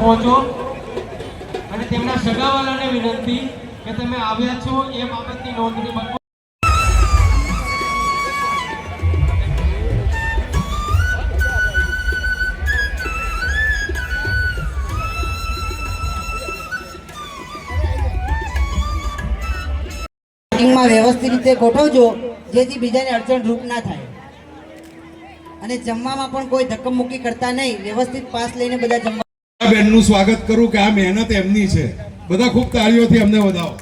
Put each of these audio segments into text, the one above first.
પહોંચો અને તેમના સગાવાલાને વિનંતી કે તમે આવ્યા છો એ બાબતની નોંધણી બતાવો વ્યવસ્થિત રીતે ગોઠવજો, જેથી બીજાને અડચણ રૂપ ના થાય. અને જમવામાં પણ કોઈ ધક્કમુક્કી કરતા નહીં. વ્યવસ્થિત પાસ લઈને બધા જમવા બેનનું સ્વાગત કરું કે આ મહેનત એમની છે. બધા ખૂબ તાળીઓથી અમને વધાવો.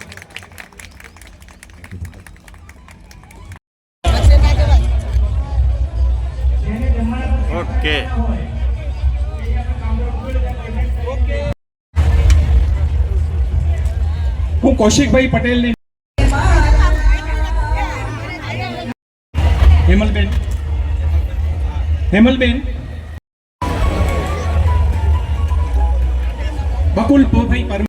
ઓકે. હું કૌશિકભાઈ પટેલની હેમલબેન. હેમલબેન? બકુલ પોભાઈ પરમાર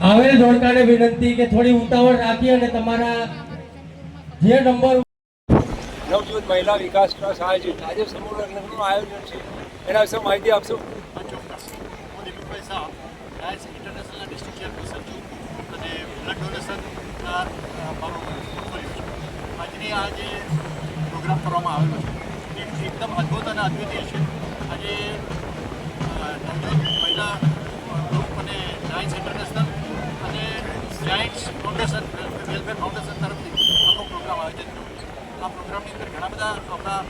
આવેલ જોડકાને વિનંતી કે થોડી ઉતાવળ રાખી અને તમારા જે નંબર નવજોત મહિલા વિકાસ ટ્રસ્ટ આયોજિત આજે સમૂહ લગ્નનું આયોજન છે. એના વિશે માહિતી આપશો. ચોક્કસ હું દીપકભાઈ શાહ રાયસ ઇન્ટરનેશનલના ડિસ્ટ્રિક્ટ ચેરપર્સન છું અને બ્લડ ડોનેશન આજની આ જે પ્રોગ્રામ કરવામાં આવેલો છે. એ એકદમ અદ્ભુત અને અદ્વિતીય છે. આજે આપણા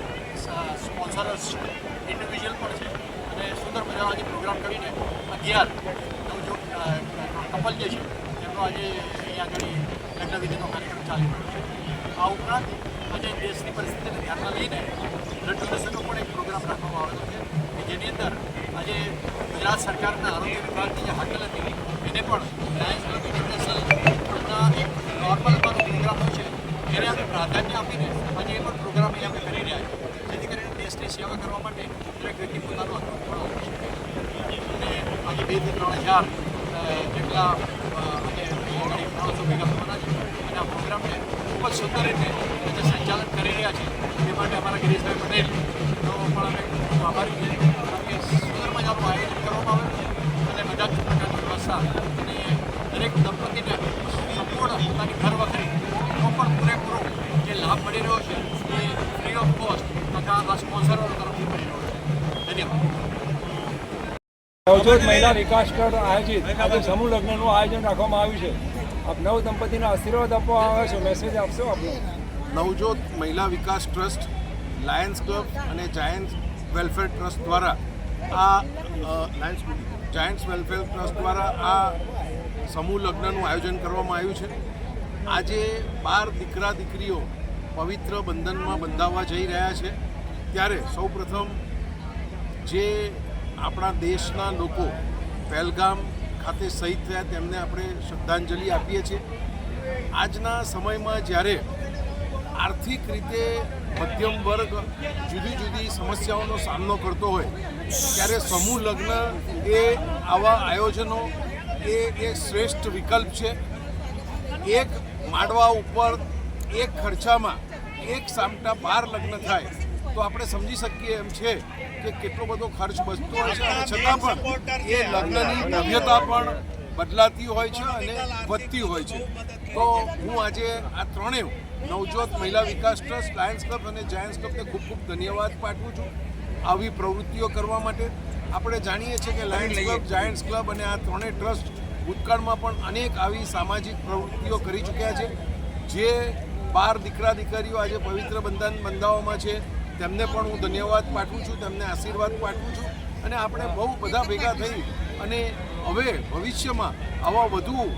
સ્પોન્સરર્સ છે ઇન્ડિવિજ્યુઅલ પણ છે. અને સુંદર મજાનો આજે પ્રોગ્રામ કરીને અગિયાર કપલ જે છે, એમનો આજે અહીંયા આગળ લગ્નવિધિનો કાર્યક્રમ ચાલી રહ્યો છે. આ ઉપરાંત આજે દેશની પરિસ્થિતિને ધ્યાનમાં લઈને બ્લડ ડોનેશનનો પણ એક પ્રોગ્રામ રાખવામાં આવેલો છે કે જેની અંદર આજે ગુજરાત સરકારના આરોગ્ય વિભાગની જે હાકલ હતી, એને પણ રિલાયન્સ ક્લબ ઇન્ટરનેશનલના એક નોર્મલ અમારો પ્રોગ્રામ હોય છે એને આપણે પ્રાધાન્ય આપીને આજે એ પણ પ્રોગ્રામ અહીંયા અમે કરી રહ્યા છીએ જેથી કરીને દેશની સેવા કરવા માટે દરેક વ્યક્તિ પોતાનો અનુભવ પણ આપી શકે અને આજે બેથી ત્રણ હજાર જેટલા અ, આજે માણસો ભેગા થવાના છે. અને આ પ્રોગ્રામને ખૂબ જ સુંદર રીતે સંચાલન કરી રહ્યા છે. એ માટે અમારા ગિરીશભાઈ પટેલ સ્પોન્સરો તરફથી મળી રહ્યો છે. ધન્યવાદ. નવજોત મહિલા વિકાસ ટ્રસ્ટ આયોજિત. આજે સમૂહ લગ્નનું આયોજન રાખવામાં આવ્યું છે. આપ નવ દંપતીના આશીર્વાદ આપવા આવ્યા છો. મેસેજ આપશો આપનો? Navjot Mahila Vikas trust Lions club અને જાયન્ટ્સ વેલફેર ટ્રસ્ટ દ્વારા આ લાયન્સ જાયન્ટ્સ વેલફેર ટ્રસ્ટ દ્વારા આ સમૂહ લગ્નનું આયોજન કરવામાં આવ્યું છે. આજે બાર દીકરા દીકરીઓ પવિત્ર બંધનમાં બંધાવવા જઈ રહ્યા છે. ત્યારે સૌપ્રથમ જે આપણા દેશના લોકો પહેલગામ ખાતે શહીદ થયા તેમને આપણે શ્રદ્ધાંજલિ આપીએ છીએ. આજના સમયમાં જ્યારે આર્થિક રીતે મધ્યમ વર્ગ જુદી જુદી સમસ્યાઓનો સામનો કરતો હોય, ત્યારે સમૂહ લગ્ન એ આવા આયોજનો એ એક શ્રેષ્ઠ વિકલ્પ છે. એક માડવા ઉપર એક ખર્ચામાં એક સામટા બાર લગ્ન થાય તો આપણે સમજી શકીએ એમ છે કે કેટલો બધો ખર્ચ બચતો હોય છે. અને છતાં પણ એ લગ્નની નવ્યતા પણ બદલાતી હોય છે અને વધતી હોય છે. તો હું આજે આ ત્રણેય Navjot Mahila Vikas trust Lions club અને જાયન્ટ્સ ક્લબને ખૂબ ખૂબ ધન્યવાદ પાઠવું છું આવી પ્રવૃત્તિઓ કરવા માટે. આપણે જાણીએ છીએ કે લાયન્સ ક્લબ જાયન્ટ્સ ક્લબ અને આ ત્રણેય ટ્રસ્ટ ભૂતકાળમાં પણ અનેક આવી સામાજિક પ્રવૃત્તિઓ કરી ચૂક્યા છે. જે બાર દીકરા દીકરીઓ આજે પવિત્ર બંધન બંધાઓમાં છે. તેમને પણ હું ધન્યવાદ પાઠવું છું, તેમને આશીર્વાદ પાઠવું છું અને આપણે બહુ બધા ભેગા થઈ અને હવે ભવિષ્યમાં આવા વધુ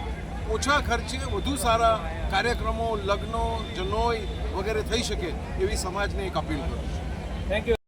ઓછા ખર્ચે વધુ સારા કાર્યક્રમો, લગ્નો જનોય વગેરે થઈ શકે એવી સમાજને એક અપીલ કરું છું. Thank you